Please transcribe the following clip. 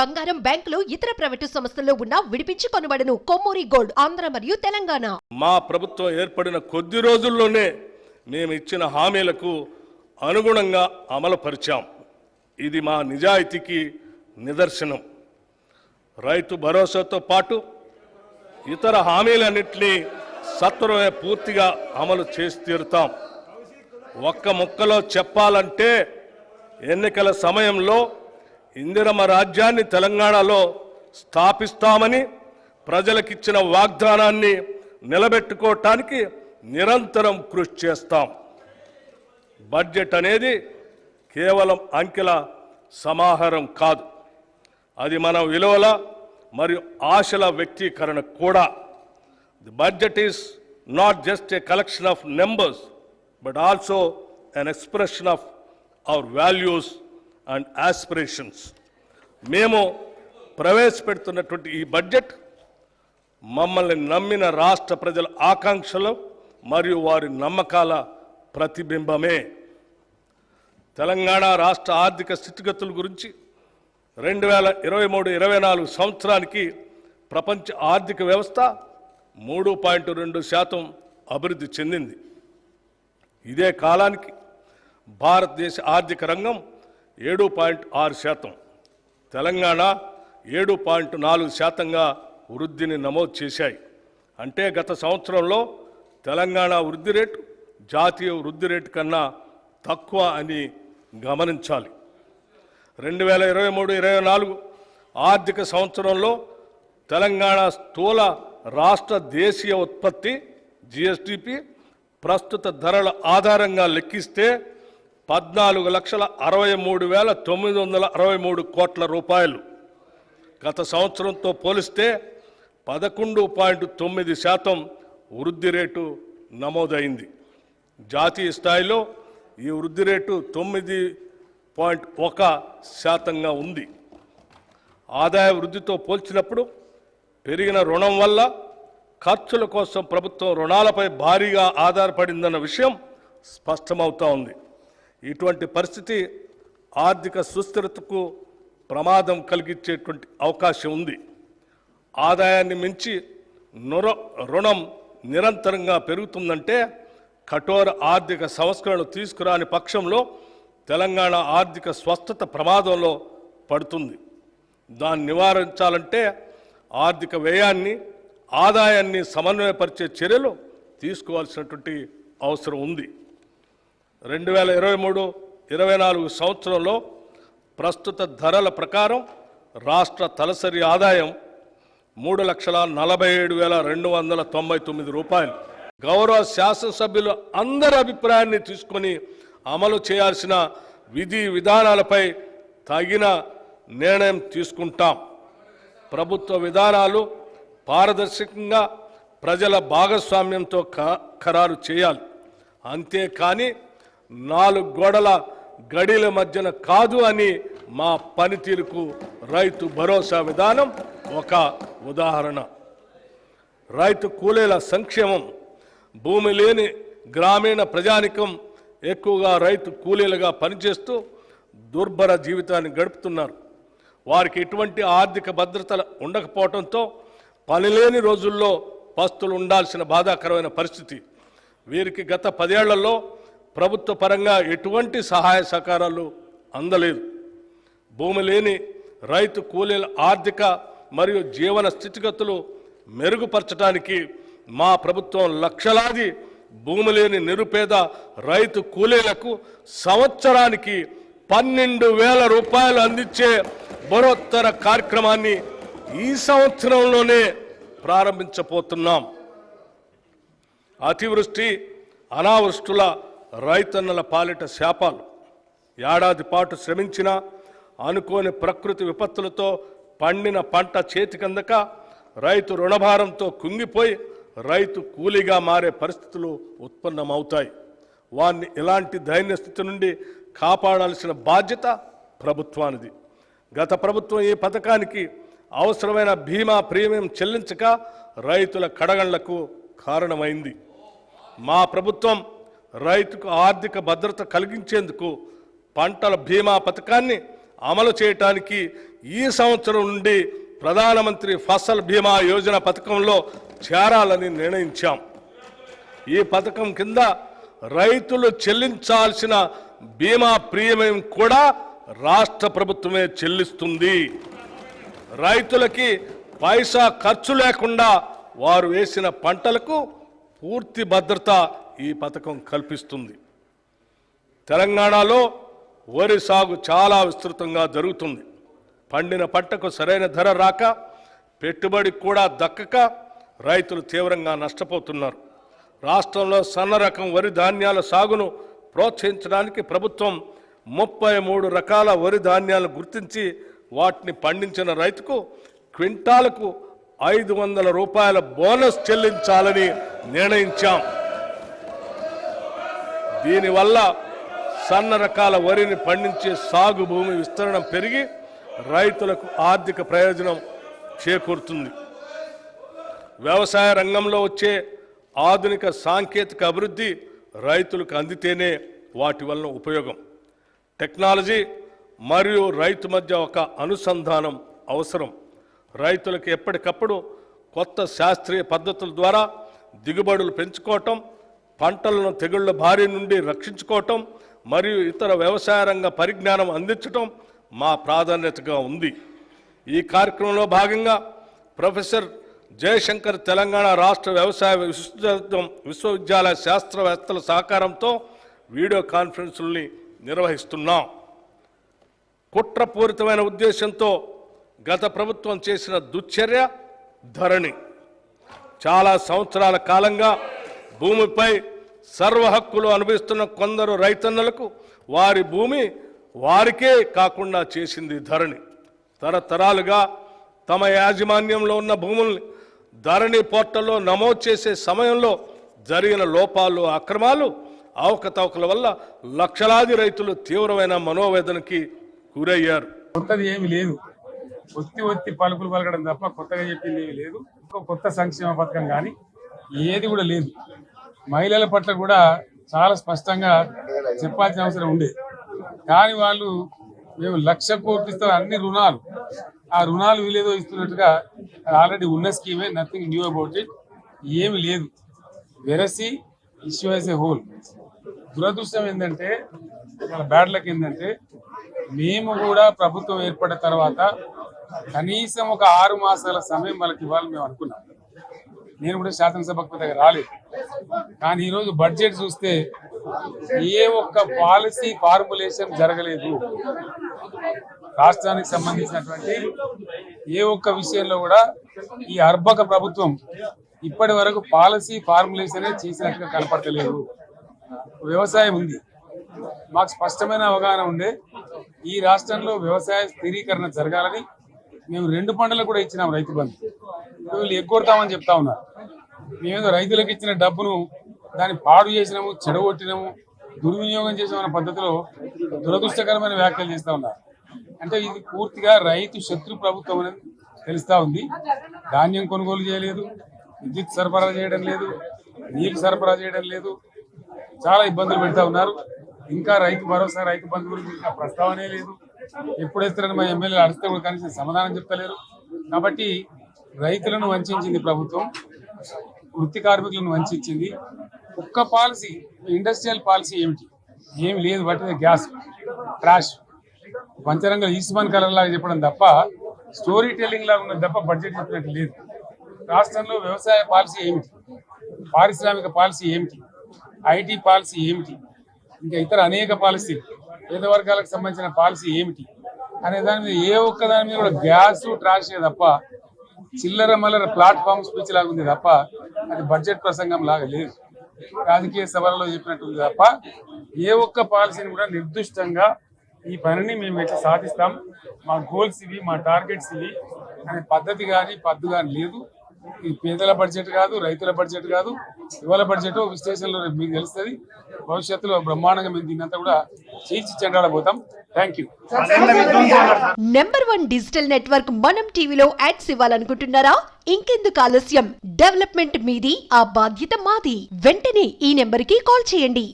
బంగారం బ్యాంకులు ఇతర ప్రైవేటు సంస్థల్లో ఉన్న విడిపించి కొనబడను. కొమ్మూరి గోల్డ్ ఆంధ్ర మరియు తెలంగాణ. మా ప్రభుత్వం ఏర్పడిన కొద్ది రోజుల్లోనే మేము ఇచ్చిన హామీలకు అనుగుణంగా అమలుపరిచాం. ఇది మా నిజాయితీకి నిదర్శనం. రైతు భరోసాతో పాటు ఇతర హామీలన్నింటినీ సత్వరమే పూర్తిగా అమలు చేసి తీరుతాం. ఒక్క ముక్కలో చెప్పాలంటే ఎన్నికల సమయంలో ఇందిరమ రాజ్యాన్ని తెలంగాణలో స్థాపిస్తామని ప్రజలకిచ్చిన వాగ్దానాన్ని నిలబెట్టుకోవటానికి నిరంతరం కృషి చేస్తాం. బడ్జెట్ అనేది కేవలం అంకెల సమాహారం కాదు. అది మన విలువల మరియు ఆశల వ్యక్తీకరణ కూడా. The budget is not just a collection of numbers but also an expression of our values and aspirations. మేము ప్రవేశపెడుతున్నటువంటి ఈ బడ్జెట్ మమ్మల్ని నమ్మిన రాష్ట్ర ప్రజల ఆకాంక్షలు మరియు వారి నమ్మకాల ప్రతిబింబమే. తెలంగాణ రాష్ట్ర ఆర్థిక స్థితిగతుల గురించి రెండు వేల ఇరవై మూడు ఇరవై నాలుగు సంవత్సరానికి ప్రపంచ ఆర్థిక వ్యవస్థ మూడు పాయింట్ రెండు శాతం అభివృద్ధి చెందింది. ఇదే కాలానికి భారతదేశ ఆర్థిక రంగం ఏడు పాయింట్ ఆరు శాతం. తెలంగాణ ఏడు పాయింట్ నాలుగు శాతంగా వృద్ధిని నమోదు చేశాయి. అంటే గత సంవత్సరంలో తెలంగాణ వృద్ధి రేటు జాతీయ వృద్ధి రేటు కన్నా తక్కువ అని గమనించాలి. రెండు వేల ఇరవై మూడు ఇరవై నాలుగు ఆర్థిక సంవత్సరంలో తెలంగాణ స్థూల రాష్ట్ర దేశీయ ఉత్పత్తి జిఎస్టిపి ప్రస్తుత ధరల ఆధారంగా లెక్కిస్తే పద్నాలుగు లక్షల అరవై మూడు వేల తొమ్మిది వందల అరవై మూడు కోట్ల రూపాయలు. గత సంవత్సరంతో పోలిస్తే పదకొండు పాయింట్ తొమ్మిది శాతం వృద్ధి రేటు నమోదైంది. జాతీయ స్థాయిలో ఈ వృద్ధి రేటు తొమ్మిది పాయింట్ ఒక శాతంగా ఉంది. ఆదాయ వృద్ధితో పోల్చినప్పుడు పెరిగిన రుణం వల్ల ఖర్చుల కోసం ప్రభుత్వం రుణాలపై భారీగా ఆధారపడిందన్న విషయం స్పష్టమవుతా ఉంది. ఇటువంటి పరిస్థితి ఆర్థిక సుస్థిరతకు ప్రమాదం కలిగించేటువంటి అవకాశం ఉంది. ఆదాయాన్ని మించి నుర రుణం నిరంతరంగా పెరుగుతుందంటే కఠోర ఆర్థిక సంస్కరణలు తీసుకురాని పక్షంలో తెలంగాణ ఆర్థిక స్వస్థత ప్రమాదంలో పడుతుంది. దాన్ని నివారించాలంటే ఆర్థిక వ్యయాన్ని ఆదాయాన్ని సమన్వయపరిచే చర్యలు తీసుకోవాల్సినటువంటి అవసరం ఉంది. రెండు వేల ఇరవై మూడు ఇరవై నాలుగు సంవత్సరంలో ప్రస్తుత ధరల ప్రకారం రాష్ట్ర తలసరి ఆదాయం మూడు లక్షల నలభై ఏడు వేల రెండు వందల తొంభై తొమ్మిది రూపాయలు. గౌరవ శాసనసభ్యులు అందరి అభిప్రాయాన్ని తీసుకొని అమలు చేయాల్సిన విధి విధానాలపై తగిన నిర్ణయం తీసుకుంటాం. ప్రభుత్వ విధానాలు పారదర్శకంగా ప్రజల భాగస్వామ్యంతో క- ఖరారు చేయాలి. అంతేకాని నాలుగు గోడల గడిల మధ్యన కాదు అని మా పనితీరుకు రైతు భరోసా విధానం ఒక ఉదాహరణ. రైతు కూలీల సంక్షేమం భూమి లేని గ్రామీణ ప్రజానికం ఎక్కువగా రైతు కూలీలుగా పనిచేస్తూ దుర్భర జీవితాన్ని గడుపుతున్నారు. వారికి ఎటువంటి ఆర్థిక భద్రత ఉండకపోవడంతో పనిలేని రోజుల్లో పస్తులు ఉండాల్సిన బాధాకరమైన పరిస్థితి. వీరికి గత పదేళ్ళలో ప్రభుత్వ పరంగా ఎటువంటి సహాయ సహకారాలు అందలేదు. భూమి లేని రైతు కూలీల ఆర్థిక మరియు జీవన స్థితిగతులు మెరుగుపరచడానికి మా ప్రభుత్వం లక్షలాది భూమి లేని నిరుపేద రైతు కూలీలకు సంవత్సరానికి పన్నెండు వేల రూపాయలు అందించే బరోత్తర కార్యక్రమాన్ని ఈ సంవత్సరంలోనే ప్రారంభించబోతున్నాం. అతివృష్టి అనావృష్టుల రైతన్నల పాలిట శాపాలు. ఏడాది పాటు శ్రమించిన అనుకోని ప్రకృతి విపత్తులతో పండిన పంట చేతికందక రైతు రుణభారంతో కుంగిపోయి రైతు కూలీగా మారే పరిస్థితులు ఉత్పన్నమవుతాయి. వారిని ఇలాంటి దైన్య స్థితి నుండి కాపాడాల్సిన బాధ్యత ప్రభుత్వానిది. గత ప్రభుత్వం ఈ పథకానికి అవసరమైన బీమా ప్రీమియం చెల్లించక రైతుల కడగళ్ళకు కారణమైంది. మా ప్రభుత్వం రైతుకు ఆర్థిక భద్రత కలిగించేందుకు పంటల బీమా పథకాన్ని అమలు చేయటానికి ఈ సంవత్సరం నుండి ప్రధానమంత్రి ఫసల్ బీమా యోజన పథకంలో చేరాలని నిర్ణయించాం. ఈ పథకం కింద రైతులు చెల్లించాల్సిన బీమా ప్రీమియం కూడా రాష్ట్ర ప్రభుత్వమే చెల్లిస్తుంది. రైతులకి పైసా ఖర్చు లేకుండా వారు వేసిన పంటలకు పూర్తి భద్రత ఈ పథకం కల్పిస్తుంది. తెలంగాణలో వరి సాగు చాలా విస్తృతంగా జరుగుతుంది. పండిన పంటకు సరైన ధర రాక పెట్టుబడి కూడా దక్కక రైతులు తీవ్రంగా నష్టపోతున్నారు. రాష్ట్రంలో సన్న రకం వరి ధాన్యాల సాగును ప్రోత్సహించడానికి ప్రభుత్వం ముప్పై మూడు రకాల వరి ధాన్యాలను గుర్తించి వాటిని పండించిన రైతుకు క్వింటాలకు ఐదు వందల రూపాయల బోనస్ చెల్లించాలని నిర్ణయించాం. దీనివల్ల సన్న రకాల వరిని పండించే సాగు భూమి విస్తరణ పెరిగి రైతులకు ఆర్థిక ప్రయోజనం చేకూరుతుంది. వ్యవసాయ రంగంలో వచ్చే ఆధునిక సాంకేతిక అభివృద్ధి రైతులకు అందితేనే వాటి వలన ఉపయోగం. టెక్నాలజీ మరియు రైతు మధ్య ఒక అనుసంధానం అవసరం. రైతులకు ఎప్పటికప్పుడు కొత్త శాస్త్రీయ పద్ధతుల ద్వారా దిగుబడులు పెంచుకోవటం పంటలను తెగుళ్ళ బారి నుండి రక్షించుకోవటం మరియు ఇతర వ్యవసాయ రంగ పరిజ్ఞానం అందించటం మా ప్రాధాన్యతగా ఉంది. ఈ కార్యక్రమంలో భాగంగా ప్రొఫెసర్ జయశంకర్ తెలంగాణ రాష్ట్ర వ్యవసాయ విశ్వవిద్యాలయం విశ్వవిద్యాలయ శాస్త్రవేత్తల సహకారంతో వీడియో కాన్ఫరెన్సుల్ని నిర్వహిస్తున్నాం. కుట్రపూరితమైన ఉద్దేశంతో గత ప్రభుత్వం చేసిన దుశ్చర్య ధరణి. చాలా సంవత్సరాల కాలంగా భూమిపై సర్వ హక్కులు అనుభవిస్తున్న కొందరు రైతన్నలకు వారి భూమి వారికే కాకుండా చేసింది ధరణి. తరతరాలుగా తమ యాజమాన్యంలో ఉన్న భూముల్ని ధరణి పోర్టల్లో నమోదు చేసే సమయంలో జరిగిన లోపాలు అక్రమాలు అవకతవకల వల్ల లక్షలాది రైతులు తీవ్రమైన మనోవేదనకి గురయ్యారు. కొత్తది ఏమి లేదు. ఒత్తి ఒత్తి పలుకులు పలకడం తప్ప కొత్తగా చెప్పింది ఏమి లేదు. కొత్త సంక్షేమ పథకం కానీ ఏది కూడా లేదు. మహిళల పట్ల కూడా చాలా స్పష్టంగా చెప్పాల్సిన అవసరం ఉంది. కానీ వాళ్ళు మేము లక్ష కోట్లు ఇస్తాం అన్ని రుణాలు. ఆ రుణాలు వీలేదో ఇస్తున్నట్టుగా ఆల్రెడీ ఉన్న స్కీమే నథింగ్ న్యూ అబౌట్ ఇట్ ఏమి లేదు. వెరసి ఇష్యూ యాజ్ ఏ హోల్ దురదృష్టం ఏంటంటే వాళ్ళ బ్యాడ్లకు ఏంటంటే మేము కూడా ప్రభుత్వం ఏర్పడిన తర్వాత కనీసం ఒక ఆరు మాసాల సమయం వాళ్ళకి ఇవ్వాలని మేము అనుకున్నాం. నేను కూడా శాసనసభకు దగ్గర రాలేదు. కానీ ఈరోజు బడ్జెట్ చూస్తే ఏ ఒక్క పాలసీ ఫార్ములేషన్ జరగలేదు. రాష్ట్రానికి సంబంధించినటువంటి ఏ ఒక్క విషయంలో కూడా ఈ అర్భక ప్రభుత్వం ఇప్పటి వరకు పాలసీ ఫార్ములేషన్ చేసినట్టుగా కనపడలేదు వ్యవసాయం ఉంది. మాకు స్పష్టమైన అవగాహన ఉండే ఈ రాష్ట్రంలో వ్యవసాయ స్థిరీకరణ జరగాలని మేము రెండు పంటలు కూడా ఇచ్చినాం రైతు బంధు. వీళ్ళు ఎగ్గొడతామని చెప్తా ఉన్నారు మేమేదో రైతులకు ఇచ్చిన డబ్బును దాన్ని పాడు చేసినాము చెడగొట్టినాము దుర్వినియోగం చేసిన పద్ధతిలో దురదృష్టకరమైన వ్యాఖ్యలు చేస్తూ ఉన్నారు అంటే ఇది పూర్తిగా రైతు శత్రు ప్రభుత్వం అనేది తెలుస్తూ ఉంది. ధాన్యం కొనుగోలు చేయలేదు విద్యుత్ సరఫరా చేయడం లేదు నీరు సరఫరా చేయడం లేదు. చాలా ఇబ్బందులు పెడతా ఉన్నారు. ఇంకా రైతు భరోసా రైతు బంధు గురించి ఇంకా ప్రస్తావనే లేదు. ఎప్పుడేస్తారని మా ఎమ్మెల్యే అడిగితే కూడా కనీసం సమాధానం చెప్తలేరు. కాబట్టి రైతులను వంచింది ప్రభుత్వం వృత్తి కార్మికులను వంచింది ఒక్క పాలసీ ఇండస్ట్రియల్ పాలసీ ఏమిటి? ఏమి లేదు బట్టి గ్యాస్ ట్రాష్. పంచరంగ ఈస్మాన్ కలర్ లాగా చెప్పడం తప్ప స్టోరీ టెల్లింగ్ లాగా ఉన్నది తప్ప బడ్జెట్ చెప్పినట్టు లేదు. రాష్ట్రంలో వ్యవసాయ పాలసీ ఏమిటి? పారిశ్రామిక పాలసీ ఏమిటి? ఐటీ పాలసీ ఏమిటి? ఇంకా ఇతర అనేక పాలసీలు. పేద వర్గాలకు సంబంధించిన పాలసీ ఏమిటి? అనే దాని మీద ఏ ఒక్క దాని మీద కూడా గ్యాస్ ట్రాష్ తప్ప చిల్లర మల్లర ప్లాట్ఫామ్ స్పీచ్ లాగా ఉంది తప్ప అది బడ్జెట్ ప్రసంగం లాగా లేదు. రాజకీయ సభలలో చెప్పినట్టుంది తప్ప ఏ ఒక్క పాలసీని కూడా నిర్దిష్టంగా ఈ పనిని మేము ఎట్లా సాధిస్తాం మా గోల్స్ ఇవి మా టార్గెట్స్ ఇవి అనే పద్ధతి కానీ పద్దు కానీ లేదు. ఇది పేదల బడ్జెట్ కాదు రైతుల బడ్జెట్ కాదు యువల బడ్జెట్ విశ్లేషణలో మీకు తెలుస్తుంది. భవిష్యత్తులో బ్రహ్మాండంగా మేము దీన్నంతా కూడా చీల్చి thank you number one digital network మనం టీవీలో యాడ్స్ ఇవ్వాలనుకుంటున్నారా? ఇంకెందుకు ఆలస్యం? డెవలప్మెంట్ మీది ఆ బాధ్యత మాది. వెంటనే ఈ నెంబర్కి కాల్ చేయండి.